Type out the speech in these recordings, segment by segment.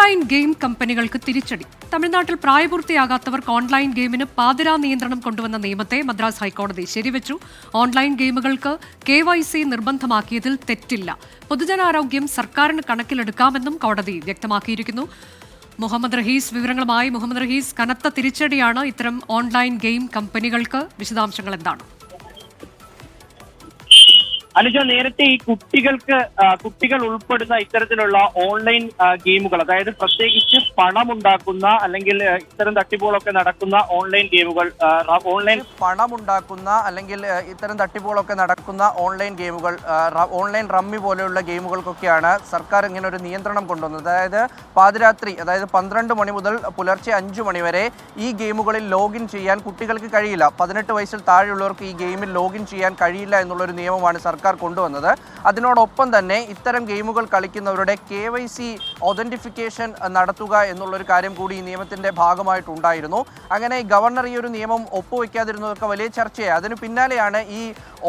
Online game കമ്പനികൾക്ക് തിരിച്ചടി. തമിഴ്നാട്ടിൽ പ്രായപൂർത്തിയാകാത്തവർക്ക് ഓൺലൈൻ ഗെയിമിന് പാതിരാ നിയന്ത്രണം കൊണ്ടുവന്ന നിയമത്തെ മദ്രാസ് ഹൈക്കോടതി ശരിവച്ചു. ഓൺലൈൻ ഗെയിമുകൾക്ക് കെ വൈ സി നിർബന്ധമാക്കിയതിൽ തെറ്റില്ല. പൊതുജനാരോഗ്യം സർക്കാരിന് കണക്കിലെടുക്കാമെന്നും കോടതി വ്യക്തമാക്കിയിരിക്കുന്നു. മുഹമ്മദ് റഹീസ് വിവരങ്ങളുമായി. മുഹമ്മദ് റഹീസ് കനത്ത തിരിച്ചടിയാണ് ഇത്തരം ഓൺലൈൻ ഗെയിം കമ്പനികൾക്ക് വിശദാംശങ്ങൾ എന്താണ്? അനുജ നേരത്തെ ഈ കുട്ടികൾക്ക് കുട്ടികൾ ഉൾപ്പെടുന്ന ഇത്തരത്തിലുള്ള ഓൺലൈൻ ഗെയിമുകൾ അതായത് പ്രത്യേകിച്ച് പണമുണ്ടാക്കുന്ന അല്ലെങ്കിൽ ഇത്തരം തട്ടിപ്പുകളൊക്കെ നടക്കുന്ന ഓൺലൈൻ ഗെയിമുകൾ ഓൺലൈൻ പണമുണ്ടാക്കുന്ന അല്ലെങ്കിൽ ഇത്തരം തട്ടിപ്പുകളൊക്കെ നടക്കുന്ന ഓൺലൈൻ ഗെയിമുകൾ ഓൺലൈൻ റമ്മി പോലെയുള്ള ഗെയിമുകൾക്കൊക്കെയാണ് സർക്കാർ ഇങ്ങനെ ഒരു നിയന്ത്രണം കൊണ്ടുവന്നത്. അതായത് പാതിരാത്രി അതായത് പന്ത്രണ്ട് മണി മുതൽ പുലർച്ചെ അഞ്ച് മണി വരെ ഈ ഗെയിമുകളിൽ ലോഗിൻ ചെയ്യാൻ കുട്ടികൾക്ക് കഴിയില്ല. പതിനെട്ട് വയസ്സിൽ താഴെയുള്ളവർക്ക് ഈ ഗെയിമിൽ ലോഗിൻ ചെയ്യാൻ കഴിയില്ല എന്നുള്ളൊരു നിയമമാണ് സർക്കാർ കൊണ്ടുവന്നത്. അതിനോടൊപ്പം തന്നെ ഇത്തരം ഗെയിമുകൾ കളിക്കുന്നവരുടെ കെ വൈ സി ഒതന്റിഫിക്കേഷൻ നടത്തുക എന്നുള്ളൊരു കാര്യം കൂടി ഈ നിയമത്തിന്റെ ഭാഗമായിട്ടുണ്ടായിരുന്നു. അങ്ങനെ ഗവർണർ ഈ ഒരു നിയമം ഒപ്പുവെക്കാതിരുന്നതൊക്കെ വലിയ ചർച്ചയായി. അതിന് പിന്നാലെയാണ് ഈ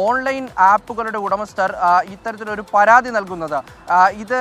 ഓൺലൈൻ ആപ്പുകളുടെ ഉടമസ്ഥർ ഇത്തരത്തിലൊരു പരാതി നൽകുന്നത്. ഇത്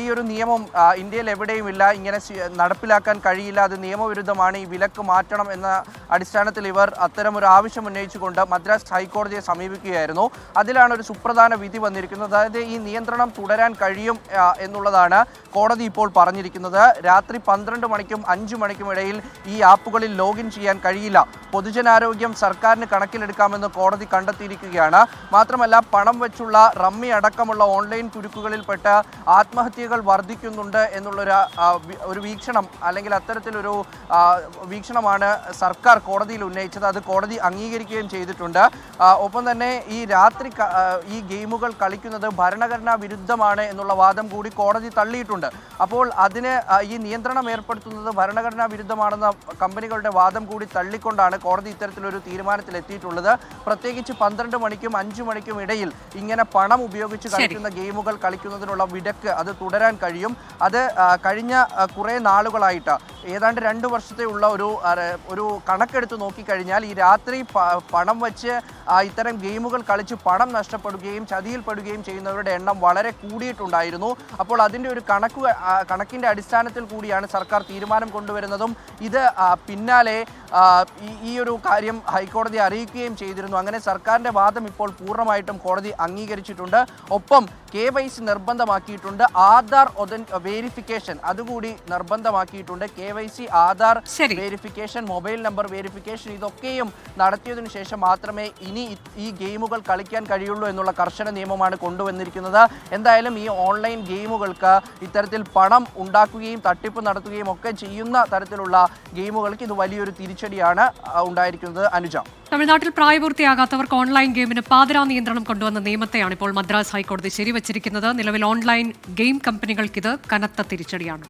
ഈ ഒരു നിയമം ഇന്ത്യയിൽ എവിടെയുമില്ല ഇങ്ങനെ നടപ്പിലാക്കാൻ കഴിയില്ല അത് നിയമവിരുദ്ധമാണ് ഈ വിലക്ക് മാറ്റണം എന്ന അടിസ്ഥാനത്തിൽ ഇവർ അത്തരം ഒരു ആവശ്യം ഉന്നയിച്ചുകൊണ്ട് മദ്രാസ് ഹൈക്കോടതിയെ സമീപിക്കുകയായിരുന്നു. അതിലാണ് ഒരു സുപ്രധാന വിധി വന്നിരിക്കുന്നത്. അതായത് ഈ നിയന്ത്രണം തുടരാൻ കഴിയും എന്നുള്ളതാണ് കോടതി ഇപ്പോൾ പറഞ്ഞിരിക്കുന്നത്. രാത്രി പന്ത്രണ്ട് മണിക്കും അഞ്ച് മണിക്കും ഇടയിൽ ഈ ആപ്പുകളിൽ ലോഗിൻ ചെയ്യാൻ കഴിയില്ല. പൊതുജനാരോഗ്യം സർക്കാരിന് കണക്കിലെടുക്കാമെന്ന് കോടതി കണ്ടെത്തിയിരിക്കുകയാണ്. മാത്രമല്ല പണം വെച്ചുള്ള റമ്മി അടക്കമുള്ള ഓൺലൈൻ കുരുക്കുകളിൽപ്പെട്ട് ആത്മഹത്യകൾ വർദ്ധിക്കുന്നുണ്ട് എന്നുള്ളൊരു ഒരു വീക്ഷണം അല്ലെങ്കിൽ അത്തരത്തിലൊരു വീക്ഷണമാണ് സർക്കാർ കോടതിയിൽ ഉന്നയിച്ചത്. അത് കോടതി അംഗീകരിക്കുകയും ചെയ്തിട്ടുണ്ട്. ഒപ്പം തന്നെ ഈ രാത്രി ഈ ഗെയിമുകൾ കളിക്കുന്നത് ഭരണഘടനാ വിരുദ്ധമാണ് എന്നുള്ള വാദം കൂടി കോടതി തള്ളിയിട്ടുണ്ട്. അപ്പോൾ അതിന് ഈ നിയന്ത്രണം ഏർപ്പെടുത്തുന്നത് ഭരണഘടനാ വിരുദ്ധമാണെന്ന കമ്പനികളുടെ വാദം കൂടി തള്ളിക്കൊണ്ടാണ് കോടതി ഇത്തരത്തിലൊരു തീരുമാനത്തിലെത്തിയിട്ടുള്ളത്. പ്രത്യേകിച്ച് പന്ത്രണ്ട് മണിക്കും അഞ്ചു മണിക്കും ഇടയിൽ ഇങ്ങനെ പണം ഉപയോഗിച്ച് കളിക്കുന്ന ഗെയിമുകൾ കളിക്കുന്നതിനുള്ള വിടക്ക് അത് തുടരാൻ കഴിയും. അത് കഴിഞ്ഞ കുറേ നാളുകളായിട്ട് ഏതാണ്ട് രണ്ട് വർഷത്തെ ഉള്ള ഒരു ഒരു കണക്കെടുത്ത് നോക്കിക്കഴിഞ്ഞാൽ ഈ രാത്രി പണം വെച്ച് ഇത്തരം ഗെയിമുകൾ കളിച്ച് പണം നഷ്ടപ്പെടുകയും ചതിയിൽപ്പെടുകയും ചെയ്യുന്നവരുടെ എണ്ണം വളരെ കൂടിയിട്ടുണ്ടായിരുന്നു. അപ്പോൾ അതിന്റെ ഒരു കണക്ക് കണക്കിന്റെ അടിസ്ഥാനത്തിൽ കൂടിയാണ് സർക്കാർ തീരുമാനം കൊണ്ടുവരുന്നതും. ഇത് പിന്നാലെ ഈ- ഒരു കാര്യം ഹൈക്കോടതി അറിയിക്കുകയും ചെയ്തിരുന്നു. അങ്ങനെ സർക്കാരിന്റെ വാദം ഇപ്പോൾ പൂർണമായിട്ടും കോടതി അംഗീകരിച്ചിട്ടുണ്ട്. ഒപ്പം കെ വൈ സി നിർബന്ധമാക്കിയിട്ടുണ്ട്. ആധാർ വേരിഫിക്കേഷൻ അതുകൂടി നിർബന്ധമാക്കിയിട്ടുണ്ട്. K Y C Aadhaar. Verification mobile number verification ഇതൊക്കെയും നടത്തിയതിനു ശേഷം മാത്രമേ ഇനി ഈ ഗെയിമുകൾ കളിക്കാൻ കഴിയുള്ളൂ എന്നുള്ള കർശന നിയമമാണ് കൊണ്ടുവന്നിരിക്കുന്നത്. എന്തായാലും ഈ ഓൺലൈൻ ഗെയിമുകൾക്ക് ഇത്തരത്തിൽ പണം ഉണ്ടാക്കുകയും തട്ടിപ്പ് നടത്തുകയും ഒക്കെ ചെയ്യുന്ന തരത്തിലുള്ള ഗെയിമുകൾക്ക് ഇത് വലിയൊരു തിരിച്ചടിയാണ് ഉണ്ടായിരിക്കുന്നത്. അനുജ. തമിഴ്നാട്ടിൽ പ്രായപൂർത്തിയാകാത്തവർക്ക് ഓൺലൈൻ ഗെയിമിന് പാതിരാ നിയന്ത്രണം കൊണ്ടുവന്ന നിയമത്തെയാണ് ഇപ്പോൾ മദ്രാസ് ഹൈക്കോടതി ശരിവച്ചിരിക്കുന്നത്. നിലവിൽ ഓൺലൈൻ ഗെയിം കമ്പനികൾക്കിത് കനത്ത തിരിച്ചടിയാണ്.